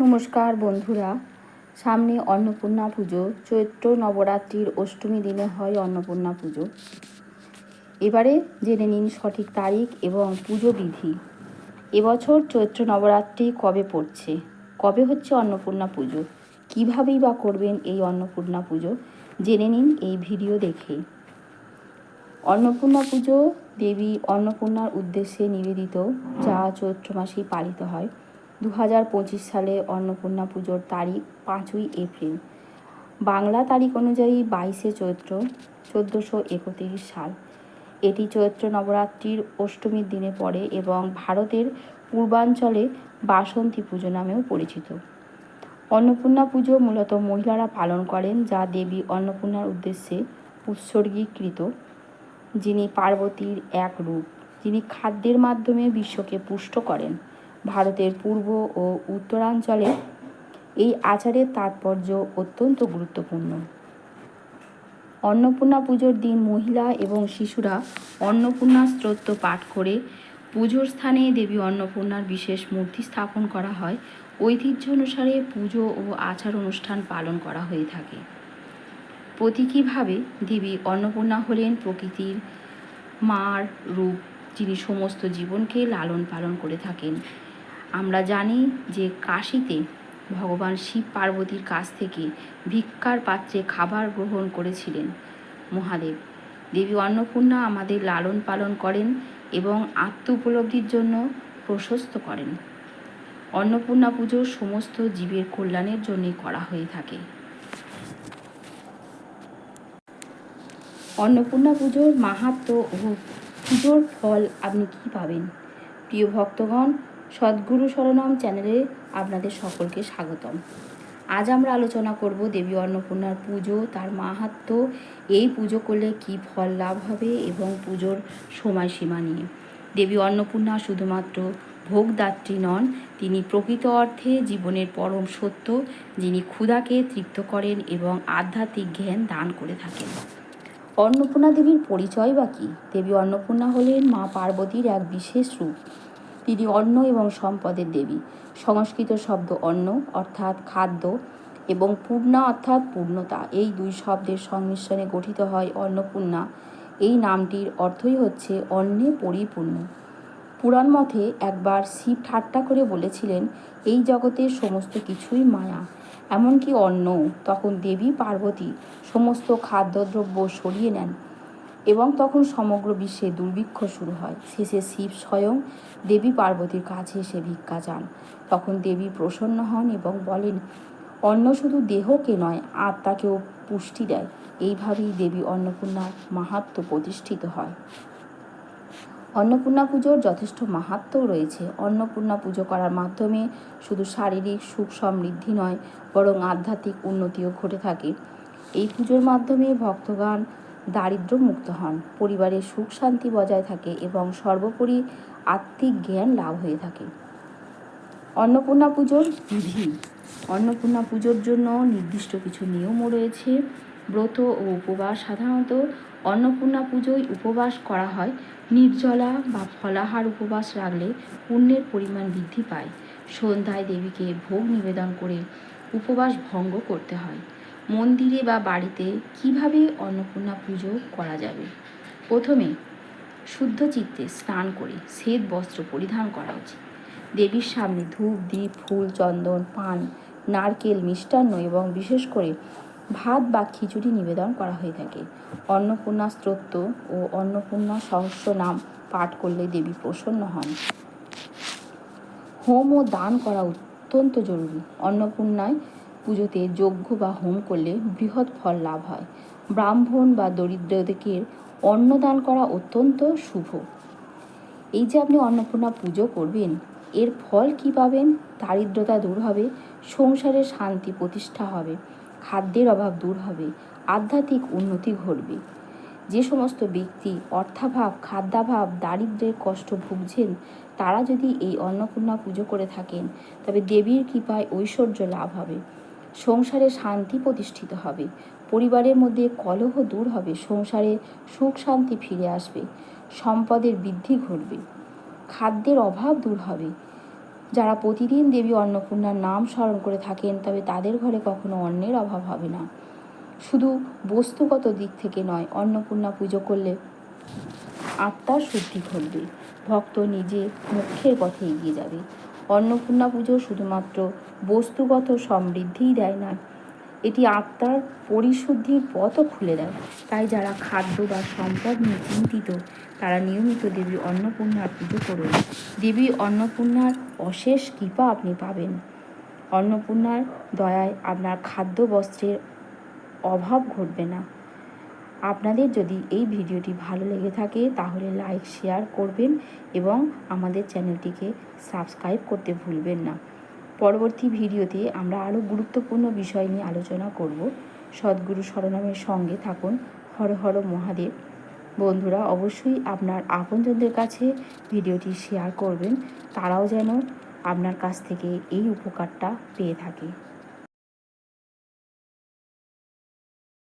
নমস্কার বন্ধুরা। সামনে অন্নপূর্ণা পুজো, চৈত্র নবরাত্রির অষ্টমী দিনে হয় অন্নপূর্ণা পুজো। এবারে জেনে নিন সঠিক তারিখ এবং পুজো বিধি। এবছর চৈত্র নবরাত্রি কবে পড়ছে? কবে হচ্ছে অন্নপূর্ণা পুজো? কীভাবেই বা করবেন এই অন্নপূর্ণা পুজো? জেনে নিন এই ভিডিও দেখে। অন্নপূর্ণা পুজো দেবী অন্নপূর্ণার উদ্দেশ্যে নিবেদিত, যা চৈত্র মাসেই পালিত হয়। দু হাজার পঁচিশ সালে অন্নপূর্ণা পুজোর তারিখ পাঁচই এপ্রিল। বাংলা তারিখ অনুযায়ী বাইশে চৈত্র চোদ্দোশো একত্রিশ সাল। এটি চৈত্র নবরাত্রির অষ্টমীর দিনে পড়ে এবং ভারতের পূর্বাঞ্চলে বাসন্তী পুজো নামেও পরিচিত। অন্নপূর্ণা পুজো মূলত মহিলারা পালন করেন যা দেবী অন্নপূর্ণার উদ্দেশ্যে উৎসর্গীকৃত, যিনি পার্বতীর এক রূপ, যিনি খাদ্যের মাধ্যমে বিশ্বকে পুষ্ট করেন। ভারতের পূর্ব ও উত্তরাঞ্চলে এই আচারের তাৎপর্য অত্যন্ত গুরুত্বপূর্ণ। অন্নপূর্ণা পুজোর দিন মহিলা এবং শিশুরা অন্নপূর্ণা স্তোত্র পাঠ করে পুজোর স্থানে দেবী অন্নপূর্ণার বিশেষ মূর্তি স্থাপন করা হয়। ঐতিহ্য অনুসারে পুজো ও আচার অনুষ্ঠান পালন করা হয়ে থাকে। প্রতীকীভাবে দেবী অন্নপূর্ণা হলেন প্রকৃতির মার রূপ, যিনি সমস্ত জীবনকে লালন পালন করে থাকেন। আমরা জানি যে কাশীতে ভগবান শিব পার্বতীর কাছ থেকে ভিক্ষার পাত্রে খাবার গ্রহণ করেছিলেন। মহাদেব, দেবী অন্নপূর্ণা আমাদের লালন পালন করেন এবং আত্ম উপলব্ধির জন্য প্রশস্ত করেন। অন্নপূর্ণা পুজো সমস্ত জীবের কল্যাণের জন্যই করা হয়ে থাকে। অন্নপূর্ণা পুজোর মাহাত্ম ও পুজোর ফল আপনি কি পাবেন? প্রিয় ভক্তগণ সদ্গুরু শরণম চ্যানেলে আপনাদের সকলকে স্বাগতম। আজ আমরা আলোচনা করব দেবী অন্নপূর্ণার পুজো, তার মাহাত্ম এই পুজো করলে কি ফল লাভ হবে এবং পুজোর সময়সীমা নিয়ে। দেবী অন্নপূর্ণা শুধুমাত্র ভোগদাত্রী নন, তিনি প্রকৃত অর্থে জীবনের পরম সত্য, যিনি ক্ষুধাকে তৃপ্ত করেন এবং আধ্যাত্মিক জ্ঞান দান করে থাকেন। অন্নপূর্ণা দেবীর পরিচয় বা কী? দেবী অন্নপূর্ণা হলেন মা পার্বতীর এক বিশেষ রূপ। তিনি অন্ন এবং সম্পদের দেবী। সংস্কৃত শব্দ অন্ন অর্থাৎ খাদ্য এবং পূর্ণা অর্থাৎ পূর্ণতা। এই দুই শব্দের সংমিশ্রণে গঠিত হয় অন্নপূর্ণা। এই নামটির অর্থই হচ্ছে অন্নে পরিপূর্ণ। পুরাণ মতে একবার শিব ঠাট্টা করে বলেছিলেন, এই জগতের সমস্ত কিছুই মায়া। এমনকি অন্ন তখন দেবী পার্বতী সমস্ত খাদ্যদ্রব্য সরিয়ে নেন। এবং তখন সমগ্র বিশ্বে দুর্ভিক্ষ শুরু হয়। শেষে শিব স্বয়ং দেবী পার্বতীর কাছে এসে ভিক্ষা যান তখন দেবী প্রসন্ন হন এবং বলেন, অন্ন শুধু দেহকে নয়, আত্মাকেও পুষ্টি দেয়। এইভাবেই দেবী অন্নপূর্ণার মাহাত্ম প্রতিষ্ঠিত হয়। অন্নপূর্ণা পুজোর যথেষ্ট মাহাত্মও রয়েছে। অন্নপূর্ণা পুজো করার মাধ্যমে শুধু শারীরিক সুখ সমৃদ্ধি নয়, বরং আধ্যাত্মিক উন্নতিও ঘটে থাকে। এই পুজোর মাধ্যমে ভক্তগান দারিদ্র মুক্ত হন। পরিবারের সুখ শান্তি বজায় থাকে এবং সর্বোপরি আত্মিক জ্ঞান লাভ হয়ে থাকে। অন্নপূর্ণা পুজোর বিধি অন্নপূর্ণা পুজোর জন্য নির্দিষ্ট কিছু নিয়মও রয়েছে। ব্রত ও উপবাস সাধারণত অন্নপূর্ণা পুজোয় উপবাস করা হয়। নির্জলা বা ফলাহার উপবাস রাখলে পুণ্যের পরিমাণ বৃদ্ধি পায়। সন্ধ্যায় দেবীকে ভোগ নিবেদন করে উপবাস ভঙ্গ করতে হয়। মন্দিরে বা বাড়িতে কীভাবে অন্নপূর্ণা পুজো করা যাবে? প্রথমে শুদ্ধ চিত্তে স্নান করে শ্বেত বস্ত্র পরিধান করা উচিত। দেবীর সামনে ধূপ দ্বীপ ফুল, চন্দন, পান, নারকেল মিষ্টান্ন এবং বিশেষ করে ভাত বা খিচুড়ি নিবেদন করা হয়ে থাকে। অন্নপূর্ণা স্তোত্র ও অন্নপূর্ণা সহস্র নাম পাঠ করলে দেবী প্রসন্ন হন। হোম ও দান করা অত্যন্ত জরুরি। অন্নপূর্ণায় পুজোতে যজ্ঞ বা হোম করলে বৃহৎ ফল লাভ হয়। ব্রাহ্মণ বা দরিদ্রদেরকে অন্নদান করা অত্যন্ত শুভ। এই যে আপনি অন্নপূর্ণা পুজো করবেন, এর ফল কি পাবেন? দারিদ্রতা দূর হবে, সংসারে শান্তি প্রতিষ্ঠা হবে, খাদ্যের অভাব দূর হবে, আধ্যাত্মিক উন্নতি ঘটবে। যে সমস্ত ব্যক্তি অর্থাভাব, খাদ্যাভাব, দারিদ্রের কষ্ট ভুগছেন, তারা যদি এই অন্নপূর্ণা পুজো করে থাকেন, তবে দেবীর কৃপায় ঐশ্বর্য লাভ হবে। সংসারে শান্তি প্রতিষ্ঠিত হবে। পরিবারের মধ্যে কলহ দূর হবে, সংসারে সুখ শান্তি ফিরে আসবে, সম্পদের বৃদ্ধি ঘটবে, খাদ্যের অভাব দূর হবে। যারা প্রতিদিন দেবী অন্নপূর্ণার নাম স্মরণ করে থাকেন, তবে তাদের ঘরে কখনো অন্নের অভাব হবে না। শুধু বস্তুগত দিক থেকে নয়, অন্নপূর্ণা পুজো করলে আত্মার শুদ্ধি ঘটবে। ভক্ত নিজে মুখ্যের পথে এগিয়ে যাবে। অন্নপূর্ণা পুজো শুধুমাত্র বস্তুগত সমৃদ্ধিই দেয় না, এটি আত্মার পরিশুদ্ধির পথও খুলে দেয়। তাই যারা খাদ্য বা সম্পদ নিয়ে চিন্তিত, তারা নিয়মিত দেবী অন্নপূর্ণার পুজো করুন। দেবী অন্নপূর্ণার অশেষ কৃপা আপনি পাবেন। অন্নপূর্ণার দয়ায় আপনার খাদ্য বস্ত্রের অভাব ঘটবে না। আপনাদের যদি এই ভিডিওটি ভালো লেগে থাকে, তাহলে লাইক শেয়ার করবেন এবং আমাদের চ্যানেলটিকে সাবস্ক্রাইব করতে ভুলবেন না। পরবর্তী ভিডিওতে আমরা আরও গুরুত্বপূর্ণ বিষয় নিয়ে আলোচনা করব। সদ্গুরু শরণামের সঙ্গে থাকুন। হর হর মহাদেব। বন্ধুরা, অবশ্যই আপনার আপনজনদের কাছে ভিডিওটি শেয়ার করবেন। তারাও যেন আপনার কাছ থেকে এই উপকারটা পেয়ে থাকে।